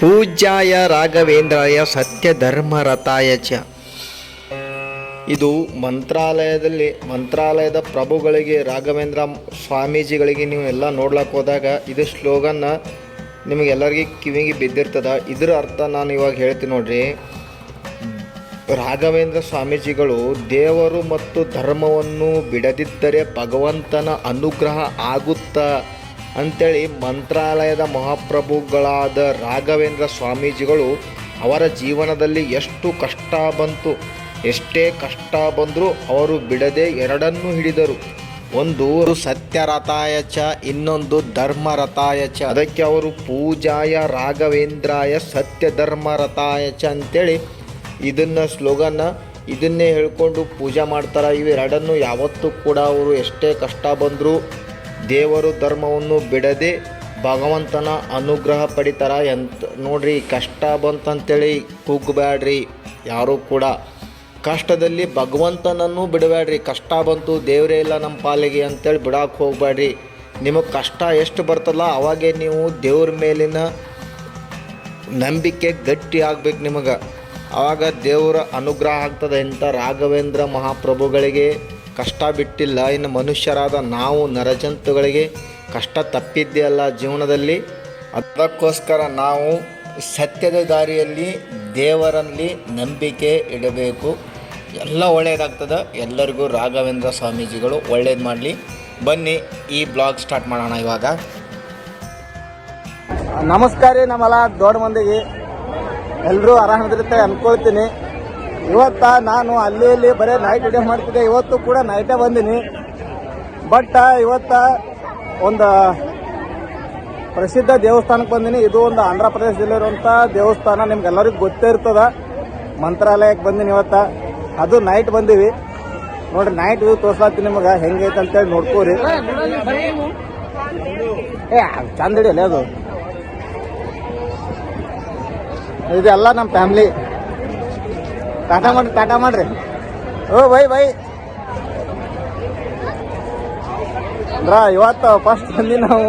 ಪೂಜ್ಯಾಯ ರಾಘವೇಂದ್ರಾಯ ಸತ್ಯ ಧರ್ಮರತಾಯ ಚ. ಇದು ಮಂತ್ರಾಲಯದಲ್ಲಿ, ಮಂತ್ರಾಲಯದ ಪ್ರಭುಗಳಿಗೆ, ರಾಘವೇಂದ್ರ ಸ್ವಾಮೀಜಿಗಳಿಗೆ ನೀವು ಎಲ್ಲ ನೋಡ್ಲಕ್ಕೆ ಹೋದಾಗ ಇದು ಸ್ಲೋಗನ್ನ ನಿಮಗೆಲ್ಲರಿಗೆ ಕಿವಿಗೆ ಬಿದ್ದಿರ್ತದ. ಇದರ ಅರ್ಥ ನಾನು ಇವಾಗ ಹೇಳ್ತೀನಿ ನೋಡ್ರಿ. ರಾಘವೇಂದ್ರ ಸ್ವಾಮೀಜಿಗಳು ದೇವರು ಮತ್ತು ಧರ್ಮವನ್ನು ಬಿಡದಿದ್ದರೆ ಭಗವಂತನ ಅನುಗ್ರಹ ಆಗುತ್ತಾ? ಅಂತೇಳಿ ಮಂತ್ರಾಲಯದ ಮಹಾಪ್ರಭುಗಳಾದ ರಾಘವೇಂದ್ರ ಸ್ವಾಮೀಜಿಗಳು ಅವರ ಜೀವನದಲ್ಲಿ ಎಷ್ಟು ಕಷ್ಟ ಬಂತು, ಎಷ್ಟೇ ಕಷ್ಟ ಬಂದರೂ ಅವರು ಬಿಡದೆ ಎರಡನ್ನೂ ಹಿಡಿದರು. ಒಂದು ಸತ್ಯರಥಾಯ ಚ, ಇನ್ನೊಂದು ಧರ್ಮರಥಾಯ ಚ. ಅದಕ್ಕೆ ಅವರು ಪೂಜಾಯ ರಾಘವೇಂದ್ರಾಯ ಸತ್ಯ ಧರ್ಮರಥಾಯ ಚ ಅಂತೇಳಿ ಇದನ್ನು ಸ್ಲೋಗನ್ನ ಇದನ್ನೇ ಹೇಳ್ಕೊಂಡು ಪೂಜೆ ಮಾಡ್ತಾರೆ. ಇವೆರಡನ್ನು ಯಾವತ್ತೂ ಕೂಡ ಅವರು ಎಷ್ಟೇ ಕಷ್ಟ ಬಂದರೂ ದೇವರು ಧರ್ಮವನ್ನು ಬಿಡದೆ ಭಗವಂತನ ಅನುಗ್ರಹ ಪಡಿತಾರ ಎಂತ ನೋಡ್ರಿ, ಕಷ್ಟ ಬಂತಂತೇಳಿ ಕುಗ್ಬೇಡ್ರಿ. ಯಾರೂ ಕೂಡ ಕಷ್ಟದಲ್ಲಿ ಭಗವಂತನನ್ನು ಬಿಡಬೇಡ್ರಿ. ಕಷ್ಟ ಬಂತು, ದೇವರೇ ಇಲ್ಲ ನಮ್ಮ ಪಾಲಿಗೆ ಅಂತೇಳಿ ಬಿಡಕ್ಕೆ ಹೋಗ್ಬೇಡ್ರಿ. ನಿಮಗೆ ಕಷ್ಟ ಎಷ್ಟು ಬರ್ತಲ್ಲ ಅವಾಗೆ ನೀವು ದೇವ್ರ ಮೇಲಿನ ನಂಬಿಕೆ ಗಟ್ಟಿ ಆಗ್ಬೇಕು ನಿಮಗೆ. ಆವಾಗ ದೇವರ ಅನುಗ್ರಹ ಆಗ್ತದೆ ಅಂತ ರಾಘವೇಂದ್ರ ಮಹಾಪ್ರಭುಗಳಿಗೆ ಕಷ್ಟ ಬಿಟ್ಟಿಲ್ಲ. ಇನ್ನು ಮನುಷ್ಯರಾದ ನಾವು ನರಜಂತುಗಳಿಗೆ ಕಷ್ಟ ತಪ್ಪಿದ್ದೇ ಅಲ್ಲ ಜೀವನದಲ್ಲಿ. ಅದಕ್ಕೋಸ್ಕರ ನಾವು ಸತ್ಯದ ದಾರಿಯಲ್ಲಿ ದೇವರಲ್ಲಿ ನಂಬಿಕೆ ಇಡಬೇಕು. ಎಲ್ಲ ಒಳ್ಳೆಯದಾಗ್ತದೆ ಎಲ್ಲರಿಗೂ ರಾಘವೇಂದ್ರ ಸ್ವಾಮೀಜಿಗಳು ಒಳ್ಳೇದು ಮಾಡಲಿ. ಬನ್ನಿ, ಈ ಬ್ಲಾಗ್ ಸ್ಟಾರ್ಟ್ ಮಾಡೋಣ ಇವಾಗ. ನಮಸ್ಕಾರ ರೀ ನಮ್ಮಲ್ಲ ದೊಡ್ಡ ಮಂದಿಗೆ. ಎಲ್ಲರೂ ಆರಾಮದಿರುತ್ತೆ ಅನ್ಕೊಳ್ತೀನಿ. ಇವತ್ತ ನಾನು ಅಲ್ಲಿ ಇಲ್ಲಿ ಬರೀ ನೈಟ್ ಡ್ಯೂಟಿ ಮಾಡ್ತಿದ್ದೆ. ಇವತ್ತು ಕೂಡ ನೈಟೇ ಬಂದೀನಿ. ಬಟ್ ಇವತ್ತ ಒಂದು ಪ್ರಸಿದ್ಧ ದೇವಸ್ಥಾನಕ್ಕೆ ಬಂದೀನಿ. ಇದು ಒಂದು ಆಂಧ್ರ ಪ್ರದೇಶದಲ್ಲಿರುವಂಥ ದೇವಸ್ಥಾನ. ನಿಮ್ಗೆಲ್ಲರಿಗೂ ಗೊತ್ತೇ ಇರ್ತದ. ಮಂತ್ರಾಲಯಕ್ಕೆ ಬಂದೀನಿ ಇವತ್ತ. ಅದು ನೈಟ್ ಬಂದೀವಿ. ನೋಡ್ರಿ ನೈಟ್ ವ್ಯೂ ತೋರ್ಸ್ಲಾತಿ ನಿಮಗೆ. ಹೆಂಗೈತೆ ಅಂತೇಳಿ ನೋಡ್ಕೋರಿ. ಏ, ಚಂದ ಹಿಡಿಯಲ್ಲ ಅದು. ಇದೆಲ್ಲ ನಮ್ಮ ಫ್ಯಾಮ್ಲಿ ಟಾಟಾ ಮಾಡ್ರಿ ಟಾಟಾ ಮಾಡ್ರಿ. Oh, bye bye. ರಾ ಇವತ್ತು ಫಸ್ಟ್ ಬಂದಿ ನಾವು.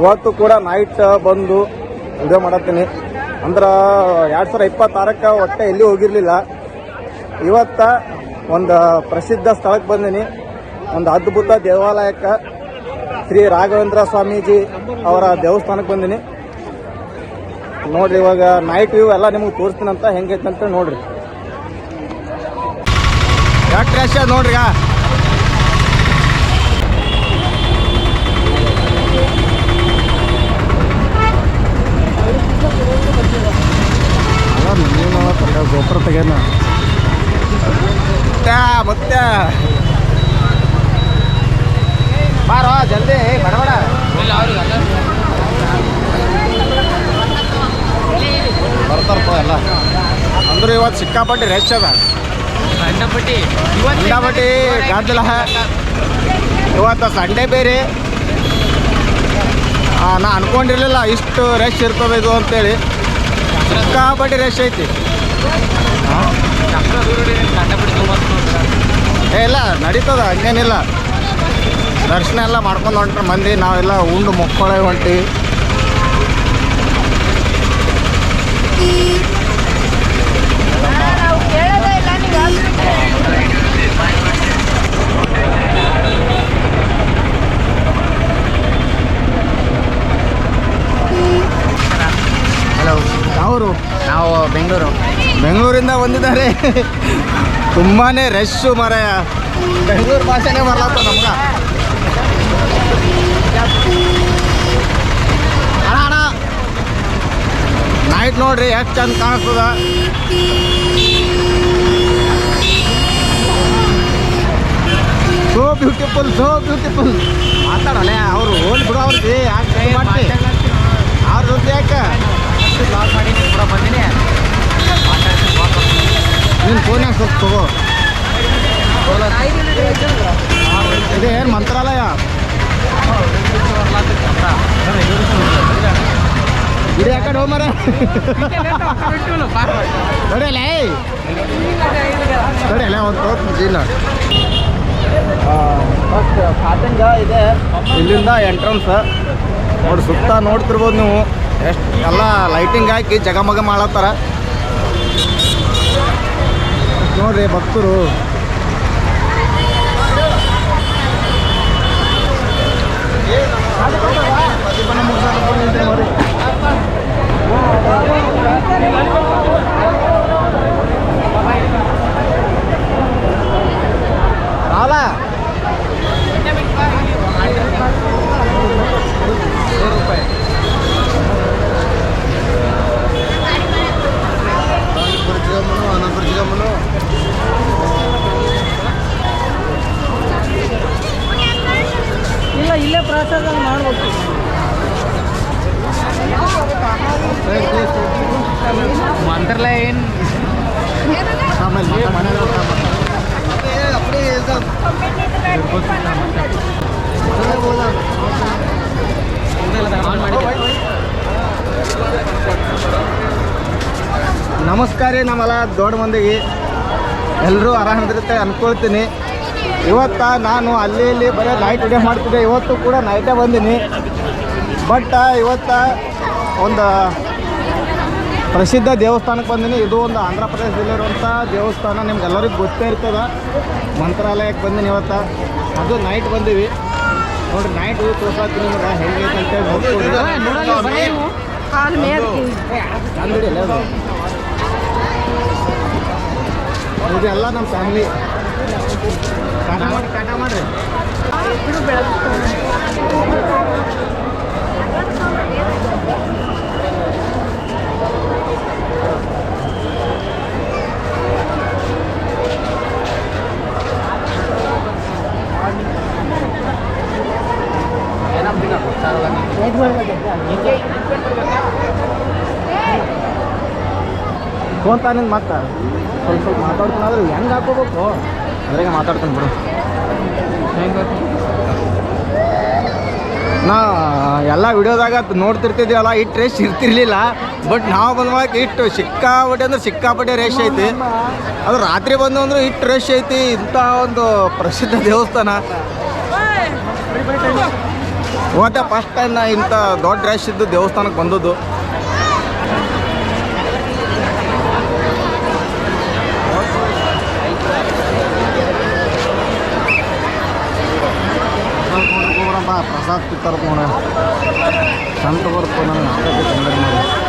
ಇವತ್ತು ಕೂಡ ನೈಟ್ ಬಂದು ವಿಡಿಯೋ ಮಾಡತ್ತೀನಿ. ಅಂದ್ರ ಎರಡ್ ಸಾವಿರ ಇಪ್ಪತ್ತಾರಕ್ಕೆ ಒಟ್ಟೆ ಎಲ್ಲಿ ಹೋಗಿರ್ಲಿಲ್ಲ. ಇವತ್ತ ಒಂದು ಪ್ರಸಿದ್ಧ ಸ್ಥಳಕ್ಕೆ ಬಂದೀನಿ. ಒಂದು ಅದ್ಭುತ ದೇವಾಲಯಕ್ಕೆ. ಶ್ರೀ ರಾಘವೇಂದ್ರ ಸ್ವಾಮೀಜಿ ಅವರ ದೇವಸ್ಥಾನಕ್ಕೆ ಬಂದೀನಿ. ನೋಡ್ರಿ ಇವಾಗ ನೈಟ್ ವ್ಯೂ ಎಲ್ಲ ನಿಮಗೆ ತೋರಿಸ್ತೀನಿ ಅಂತ ಹೆಂಗೈತೆ ಅಂತ ನೋಡ್ರಿ. ನೋಡ್ರಿ ಗೋಪುರ ತೆಗೆಯ ಮತ್ತೆ ಬಾರೋ ಜಲ್ದಿ ಬಡಬಡ ಬರ್ತಾರಪ್ಪ ಎಲ್ಲ. ಅಂದ್ರೆ ಇವತ್ತು ಸಿಕ್ಕಾಪಟ್ಟಿ ರೆಶ್ ಅದ. ಸಿಕ್ಕಾಪಟ್ಟಿ ಗದ್ದಲ ಇವತ್ತು ಸಂಡೇ ಬೇರೆ. ನಾ ಅನ್ಕೊಂಡಿರ್ಲಿಲ್ಲ ಇಷ್ಟು ರೆಶ್ ಇರ್ತದೆ ಇದು ಅಂತೇಳಿ. ಸಿಕ್ಕಾಪಟ್ಟಿ ರೆಶ್ ಐತಿ. ಏ ಇಲ್ಲ ನಡೀತದ ಹಂಗೇನಿಲ್ಲ. ದರ್ಶನ ಎಲ್ಲ ಮಾಡ್ಕೊಂಡು ಹೊಂಟ್ರೆ ಮಂದಿ ನಾವೆಲ್ಲ ಉಂಡು ಮುಕ್ಕೊಳೆ ಹೊಂಟಿ. ಹಲೋ ಅವರು ನಾವು ಬೆಂಗಳೂರು. ಬೆಂಗಳೂರಿಂದ ಬಂದಿದ್ದಾರೆ. ತುಂಬಾನೇ ರಶ್ಶು ಮರ ಬೆಂಗಳೂರು ಭಾಷೆನೇ ಬರ್ಲಾತ ನಮ್ಗ. ಅಣ್ಣ ನೈಟ್ ನೋಡ್ರಿ, ಎಷ್ಟು ಚಂದ ಕಾಣಿಸ್ತದ. ಸೋ ಬ್ಯೂಟಿಫುಲ್ ಸೋ ಬ್ಯೂಟಿಫುಲ್ ಮಾತಾಡೋಣ, ಅವರು ಹೋಲ್ ಬಿಡೋ ಅವ್ರದ್ದು ಯಾಕೆ ಅವ್ರ ಜೊತೆ ಯಾಕೆ? ಬ್ಲಾಗ್ ಮಾಡಿ ಕೂಡ ಬಂದಿನಿ ನೀನು ಫೋನ್ಯಾಗ ಸ್ವಲ್ಪ ತಗೋ ಇದೇನು ಮಂತ್ರಾಲಯ? ಇಡೀ ಆ ಕಡೆ ಹೋಮರ? ನೋಡಿಯಲ್ಲ ನೋಡಿಯಲ್ಲ ಒಂದು ತೋರ್ತೀನಿ ಜೀನ. ಫಸ್ಟ್ ಇಲ್ಲಿಂದ ಎಂಟ್ರನ್ಸ್ ನೋಡಿ, ಸುತ್ತ ನೋಡ್ತಿರ್ಬೋದು ನೀವು. ಎಷ್ಟು ಎಲ್ಲ ಲೈಟಿಂಗ್ ಹಾಕಿ ಜಗಮಗ ಮಾಡತ್ತಾರ. ನೋಡ್ರಿ ಭಕ್ತರು. 啥都有。ಇಲ್ಲ ಪ್ರಸಾದ ಮಾಡ್ಬೇಕು. ಮಂತ್ರಲಯ ಏನು ಆಮೇಲೆ ಮನೆಗೆ ನಮಸ್ಕಾರ ರೀ ನಮ್ಮಲ್ಲ ದೊಡ್ಡ ಮಂದಿಗೆ. ಎಲ್ಲರೂ ಆರಾಮದಿರುತ್ತೆ ಅನ್ಕೊಳ್ತೀನಿ. ಇವತ್ತ ನಾನು ಅಲ್ಲಿ ಇಲ್ಲಿ ಬರೀ ನೈಟ್ ಇಡೇ ಮಾಡ್ತಿದ್ದೆ. ಇವತ್ತು ಕೂಡ ನೈಟೇ ಬಂದೀನಿ. ಬಟ್ ಇವತ್ತ ಒಂದು ಪ್ರಸಿದ್ಧ ದೇವಸ್ಥಾನಕ್ಕೆ ಬಂದೀನಿ. ಇದು ಒಂದು ಆಂಧ್ರ ಪ್ರದೇಶದಲ್ಲಿರುವಂಥ ದೇವಸ್ಥಾನ. ನಿಮ್ಗೆಲ್ಲರಿಗೂ ಗೊತ್ತೇ ಇರ್ತದ. ಮಂತ್ರಾಲಯಕ್ಕೆ ಬಂದೀನಿ ಇವತ್ತ. ಅದು ನೈಟ್ ಬಂದೀವಿ. ನೋಡ್ರಿ ನೈಟ್ ತೋರ್ಸಾತೀನಿ ನಿಮ್ಗೆ. ಹೆಂಗೈತೆ ಅಂತೇಳಿ ನೋಡ್ಕೊಳ್ಳಿ ಇದೆಲ್ಲ ನಮ್ಮ ಫ್ಯಾಮಿಲಿ ಕಾಟ ಮಾಡಿ ಕಾಟ ಮಾಡ್ರಿ ಫೋನ್ ಮತ್ತೆ. ಸ್ವಲ್ಪ ಸ್ವಲ್ಪ ಮಾತಾಡ್ತಾನೆ ಆದ್ರೆ ಹೆಂಗೆ ಹಾಕೋಬೇಕು? ಅದ್ರಾಗ ಮಾತಾಡ್ತಾನೆ ಬಿಡು. ನಾ ಎಲ್ಲ ವಿಡಿಯೋದಾಗ ನೋಡ್ತಿರ್ತಿದ್ದೀವಲ್ಲ ಇಟ್ಟು ರೇಷ್ ಇರ್ತಿರ್ಲಿಲ್ಲ. ಬಟ್ ನಾವು ಬಂದ್ವಾಗ ಇಟ್ಟು ಸಿಕ್ಕಾಪಟ್ಟೆ ಅಂದ್ರೆ ಸಿಕ್ಕಾಪಟ್ಟೆ ರೇಷ್ ಐತಿ. ಅದು ರಾತ್ರಿ ಬಂದು ಅಂದ್ರೆ ಇಟ್ಟು ರೇಷ್ ಐತಿ. ಇಂಥ ಒಂದು ಪ್ರಸಿದ್ಧ ದೇವಸ್ಥಾನ. ಇವತ್ತೆ ಫಸ್ಟ್ ಟೈಮ್ ನಾ ಇಂಥ ದೊಡ್ಡ ರೇಷ್ ಇದ್ದು ದೇವಸ್ಥಾನಕ್ಕೆ ಬಂದದ್ದು ಬಾ ಪ್ರಸಾದ್ ನೋಡ ಸಂತ ಬರ್ತು ನನಗೆ ನಾಟಕ ಮಾಡಿ.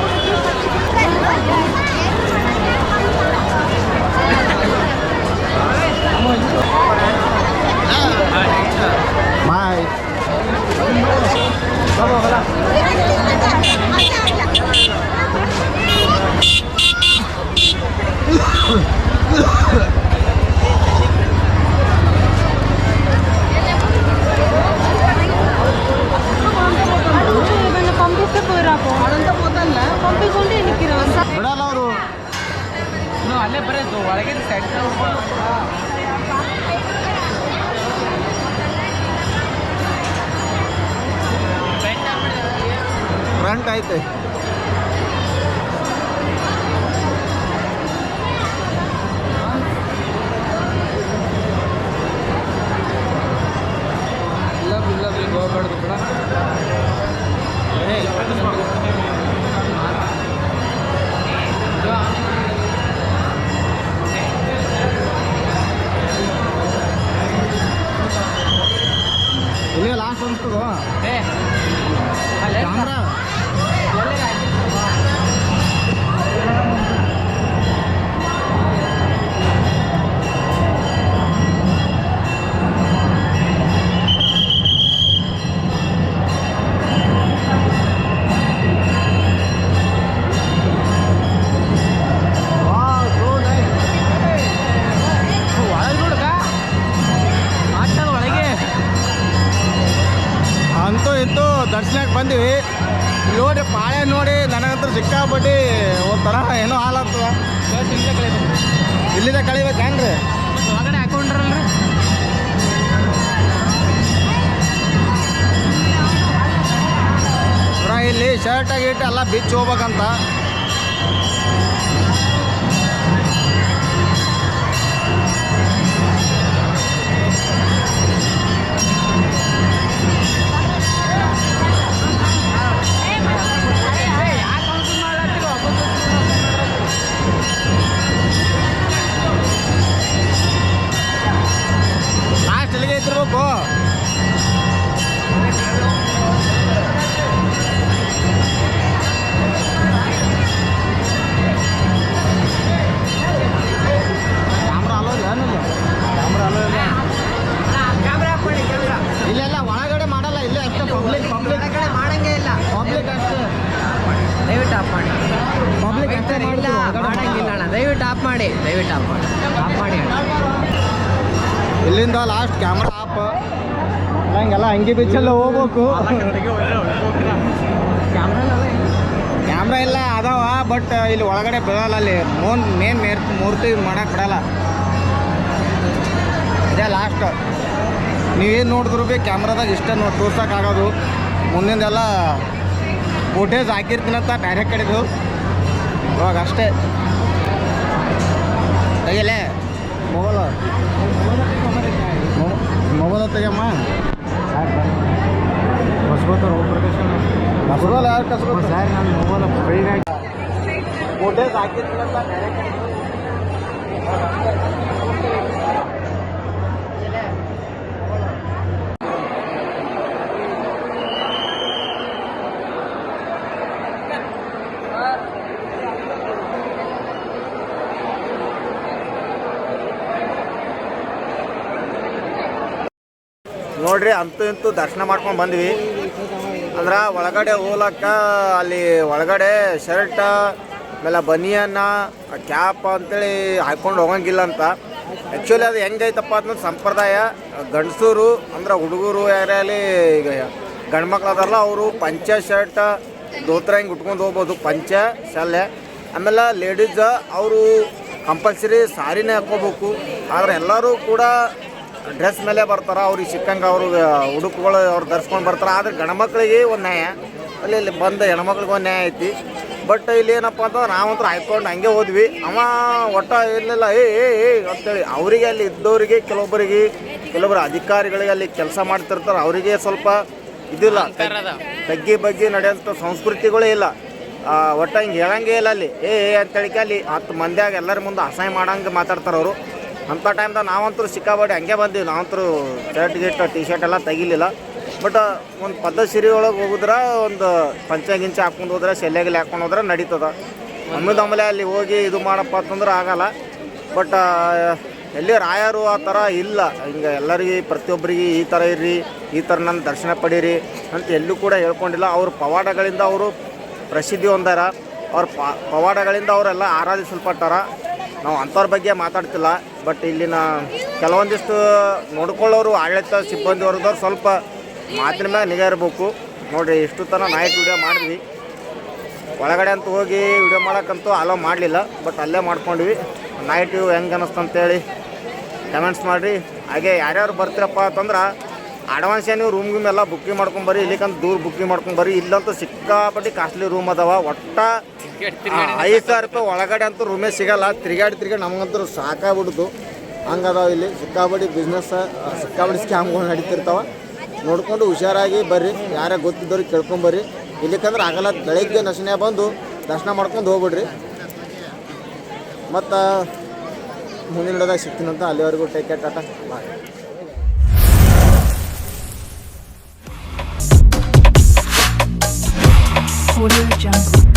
ಅಲ್ಲೇ ಬರೋದು ಒಳಗೆ ಸೈಡ್ ಫ್ರಂಟ್ ಐತೆ ಇಲ್ಲ ಇಲ್ಲ ಹೋಗ್ಬಾರ್ದು ಬಿಡ ಬಂದಿವಿ. ನೋಡಿ ಪಾಳೆ ನೋಡಿ ನನಗಂತೂ ಸಿಕ್ಕಾಪಟ್ಟಿ ಒಂಥರ ಏನೋ ಹಾಲಾಗ್ತದ ಇಲ್ಲೇ ಕಳಿಬೇಕು ಇಲ್ಲಿಂದ ರೀ ಒಳಗಡೆ ಹಾಕೊಂಡ್ರಲ್ರಿ ಇಲ್ಲಿ ಶರ್ಟ್ ಎಲ್ಲ ಬಿಚ್ಚಿ ಹೋಗ್ಬೇಕಂತ. ಇಲ್ಲ ಮಾಡಂಗಿಲ್ಲ ಅಣ್ಣ. ದಯವಿಟ್ಟು ಆಫ್ ಮಾಡಿ. ದಯವಿಟ್ಟು ಆಫ್ ಮಾಡಿ. ಆಫ್ ಮಾಡಿ ಅಣ್ಣ. ಇಲ್ಲಿಂದ ಲಾಸ್ಟ್ ಕ್ಯಾಮ್ರಾ ಆಪ್ ಹಂಗೆಲ್ಲ ಅಂಗಿ ಬಿಚ್ಚಲ್ಲ ಹೋಗ್ಬೇಕು. ಕ್ಯಾಮ್ರಾ ಇಲ್ಲ ಅದಾವ ಬಟ್ ಇಲ್ಲಿ ಒಳಗಡೆ ಬಿಡಲ್ಲ ಅಲ್ಲಿ ಮೋನ್ ಮೇನ್ ಮೇರ್ ಮೂರ್ತಿ ಮಾಡಕ್ಕೆ ಬಿಡಲ್ಲ. ಇದೇ ಲಾಸ್ಟ್ ನೀವೇನು ನೋಡಿದ್ರು ಭೀ ಕ್ಯಾಮ್ರಾದಾಗ ಇಷ್ಟ ನೋಡಿ ತೋರ್ಸೋಕ್ಕಾಗೋದು ಮುಂದಿಂದೆಲ್ಲ ಫೋಟೇಜ್ ಹಾಕಿರ್ತೀನಂತ ಬೇರೆ ಕಡೆದು ಇವಾಗ ಅಷ್ಟೇ ತೆಗಿಯಲೇ ಮೊಬೈಲ್ ಮೊಬೈಲ್ ತೆಗಿಯಮ್ಮ ಕಸ್ಬೋಲ್ಲ ಯಾರು ಕಸ್ಬೋದು ಸರ್ ನಾನು ಮೊಬೈಲ್ ಫ್ರೀ ಫೋಟೇಜ್ ಹಾಕಿರ್ತೀನಂತ ಬೇರೆ ಕಡೆ ನೋಡ್ರಿ ಅಂತೂ ಇಂತೂ ದರ್ಶನ ಮಾಡ್ಕೊಂಡು ಬಂದ್ವಿ. ಅಂದ್ರೆ ಒಳಗಡೆ ಹೋಗ್ಲಕ್ಕ ಅಲ್ಲಿ ಒಳಗಡೆ ಶರ್ಟ್, ಆಮೇಲೆ ಬನಿಯನ್ನ, ಕ್ಯಾಪ್ ಅಂತೇಳಿ ಹಾಕ್ಕೊಂಡು ಹೋಗಂಗಿಲ್ಲ ಅಂತ. ಆ್ಯಕ್ಚುಲಿ ಅದು ಹೆಂಗೈತಪ್ಪ ಅಂತಂದ್ರೆ ಸಂಪ್ರದಾಯ. ಗಂಡಸೂರು ಅಂದ್ರೆ ಹುಡುಗರು ಯಾರಲ್ಲಿ ಈಗ ಗಂಡ್ಮಕ್ಳು ಅದಾರಲ್ಲ ಅವರು ಪಂಚ ಶರ್ಟ್, ದೋತ್ರ ಹಿಂಗೆ ಉಟ್ಕೊಂಡು ಹೋಗ್ಬೋದು, ಪಂಚ, ಶಾಲೆ. ಆಮೇಲೆ ಲೇಡೀಸ್ ಅವರು ಕಂಪಲ್ಸರಿ ಸಾರಿನೇ ಹಾಕ್ಕೋಬೇಕು. ಆದರೆ ಎಲ್ಲರೂ ಕೂಡ ಡ್ರೆಸ್ ಮೇಲೆ ಬರ್ತಾರೆ, ಅವ್ರಿಗೆ ಸಿಕ್ಕಂಗೆ ಅವರು ಉಡುಪುಗಳು ಅವ್ರು ಧರಿಸ್ಕೊಂಡು ಬರ್ತಾರೆ. ಆದ್ರೆ ಗಣಮಕ್ಕಳಿಗೆ ಒಂದು ನ್ಯಾಯ. ಅಲ್ಲಿ ಇಲ್ಲಿ ಬಂದ ಹೆಣ್ಮಕ್ಳಿಗೆ ಒಂದು ನ್ಯಾಯ ಐತಿ. ಬಟ್ ಇಲ್ಲಿ ಏನಪ್ಪ ಅಂತಂದ್ರೆ ನಾವಂತೂ ಹಾಯ್ಕೊಂಡು ಹಂಗೆ ಹೋದ್ವಿ. ಅವ ಒಟ್ಟ ಇರಲಿಲ್ಲ, ಏ ಏ ಏ, ಅಂತೇಳಿ. ಅವರಿಗೆ ಅಲ್ಲಿ ಇದ್ದವರಿಗೆ ಕೆಲವೊಬ್ಬರಿಗೆ, ಕೆಲವೊಬ್ಬರು ಅಧಿಕಾರಿಗಳಿಗೆ ಅಲ್ಲಿ ಕೆಲಸ ಮಾಡ್ತಿರ್ತಾರೆ. ಅವರಿಗೆ ಸ್ವಲ್ಪ ಇದಿಲ್ಲ. ತಗ್ಗಿ ಬಗ್ಗಿ ನಡೆಯೋಂಥ ಸಂಸ್ಕೃತಿಗಳೇ ಇಲ್ಲ. ಒಟ್ಟ ಹಿಂಗೆ ಹೇಳಂಗೇ ಇಲ್ಲ ಅಲ್ಲಿ. ಏ ಏ, ಅಂತೇಳಿ ಅಲ್ಲಿ ಹತ್ತು ಮಂದಿಯಾಗ ಎಲ್ಲರ ಮುಂದೆ ಅಸಹ್ಯ ಮಾಡಂಗೆ ಮಾತಾಡ್ತಾರೆ ಅವರು. ಅಂಥ ಟೈಮ್ದಾಗ ನಾವಂತೂ ಸಿಕ್ಕಾಬಾಡಿ ಹಂಗೆ ಬಂದೀವಿ. ನಾವಂತೂ ಶರ್ಟ್ ಗಿಟ್ ಟಿ ಶರ್ಟ್ ಎಲ್ಲ ತೆಗಿಲಿಲ್ಲ. ಬಟ್ ಒಂದು ಪದ್ಧತಿ ಸಿರಿ ಒಳಗೆ ಹೋಗಿದ್ರೆ, ಒಂದು ಪಂಚ ಗಿಂಚೆ ಹಾಕ್ಕೊಂಡು ಹೋದ್ರೆ ಸೆಲ್ಲೆಗಿಲ್ಲಿ ಹಾಕ್ಕೊಂಡು ಹೋದ್ರೆ ನಡೀತದ. ಆಮೇಲೆ ಅಲ್ಲಿ ಹೋಗಿ ಇದು ಮಾಡಪ್ಪ ಅಂತಂದ್ರೆ ಆಗಲ್ಲ. ಬಟ್ ಎಲ್ಲಿ ರಾಯರು ಆ ಥರ ಇಲ್ಲ. ಹಿಂಗೆ ಎಲ್ಲರಿಗೆ, ಪ್ರತಿಯೊಬ್ಬರಿಗೆ ಈ ಥರ ಇರ್ರಿ, ಈ ಥರ ನನ್ನ ದರ್ಶನ ಪಡೀರಿ ಅಂತ ಎಲ್ಲೂ ಕೂಡ ಹೇಳ್ಕೊಂಡಿಲ್ಲ. ಅವರು ಪವಾಡಗಳಿಂದ ಅವರು ಪ್ರಸಿದ್ಧಿ ಹೊಂದಾರ. ಅವ್ರ ಪವಾಡಗಳಿಂದ ಅವರೆಲ್ಲ ಆರಾಧಿಸಲ್ಪಟ್ಟಾರ. ನಾವು ಅಂಥವ್ರ ಬಗ್ಗೆ ಮಾತಾಡ್ತಿಲ್ಲ. ಬಟ್ ಇಲ್ಲಿನ ಕೆಲವೊಂದಿಷ್ಟು ನೋಡ್ಕೊಳ್ಳೋರು, ಆಡಳಿತ ಸಿಬ್ಬಂದಿ ವರ್ಗದವ್ರು ಸ್ವಲ್ಪ ಮಾತಿನ ಮ್ಯಾಗ ನಿಗಾ ಇರಬೇಕು. ನೋಡಿರಿ, ಇಷ್ಟು ತನ ನೈಟ್ ವಿಡಿಯೋ ಮಾಡಿದ್ವಿ. ಒಳಗಡೆ ಅಂತ ಹೋಗಿ ವಿಡಿಯೋ ಮಾಡೋಕ್ಕಂತೂ ಅಲೋ ಮಾಡಲಿಲ್ಲ. ಬಟ್ ಅಲ್ಲೇ ಮಾಡ್ಕೊಂಡ್ವಿ. ನೈಟ್ ಹೆಂಗೆ ಅನ್ನಿಸ್ತಂತೇಳಿ ಕಮೆಂಟ್ಸ್ ಮಾಡಿರಿ. ಹಾಗೆ ಯಾರ್ಯಾರು ಬರ್ತೀರಪ್ಪ ಅಂತಂದ್ರೆ ಅಡ್ವಾನ್ಸ್ ನೀವು ರೂಮ್ ಗೀಮ್ ಎಲ್ಲ ಬುಕ್ಕಿಂಗ್ ಮಾಡ್ಕೊಂಬರಿ ಇಲ್ಲಿಕಂತ ದೂರ ಬುಕ್ಕಿಂಗ್ ಮಾಡ್ಕೊಂಬರ್ರಿ ಇಲ್ಲಂತೂ ಸಿಕ್ಕಾಪಟ್ಟಿ ಕಾಸ್ಟ್ಲಿ ರೂಮ್ ಅದಾವ. ಒಟ್ಟ ಐದು ಸಾವಿರ ರೂಪಾಯಿ ಒಳಗಡೆ ಅಂತೂ ರೂಮೇ ಸಿಗಲ್ಲ. ತಿರ್ಗಾಡಿ ತಿರ್ಗಾಡಿ ನಮಗಂತೂ ಸಾಕಾಗ್ಬಿಡ್ತು. ಹಂಗದಾವ ಇಲ್ಲಿ. ಸಿಕ್ಕಾಪಟ್ಟಿ ಬಿಸ್ನೆಸ್ ಸಿಕ್ಕಾಪಟ್ಟಿ ಸ್ಕ್ಯಾಮ್ಗಳು ನಡೀತಿರ್ತಾವ. ನೋಡ್ಕೊಂಡು ಹುಷಾರಾಗಿ ಬರ್ರಿ. ಯಾರೇ ಗೊತ್ತಿದ್ದವ್ರಿಗೆ ಕೇಳ್ಕೊಂಬರ್ರಿ ಇಲ್ಲಿಕಂದ್ರೆ ಆಗಲ್ಲ ಬೆಳಗ್ಗೆ ನಶನೆ ಬಂದು ದರ್ಶನ ಮಾಡ್ಕೊಂಡು ಹೋಗ್ಬಿಡ್ರಿ. ಮತ್ತು ಮುಂದಿನ ಹಿಡಿದಾಗ ಸಿಗ್ತೀನಂತ ಅಲ್ಲಿವರೆಗೂ take care tata. Bye. Audio Jungle.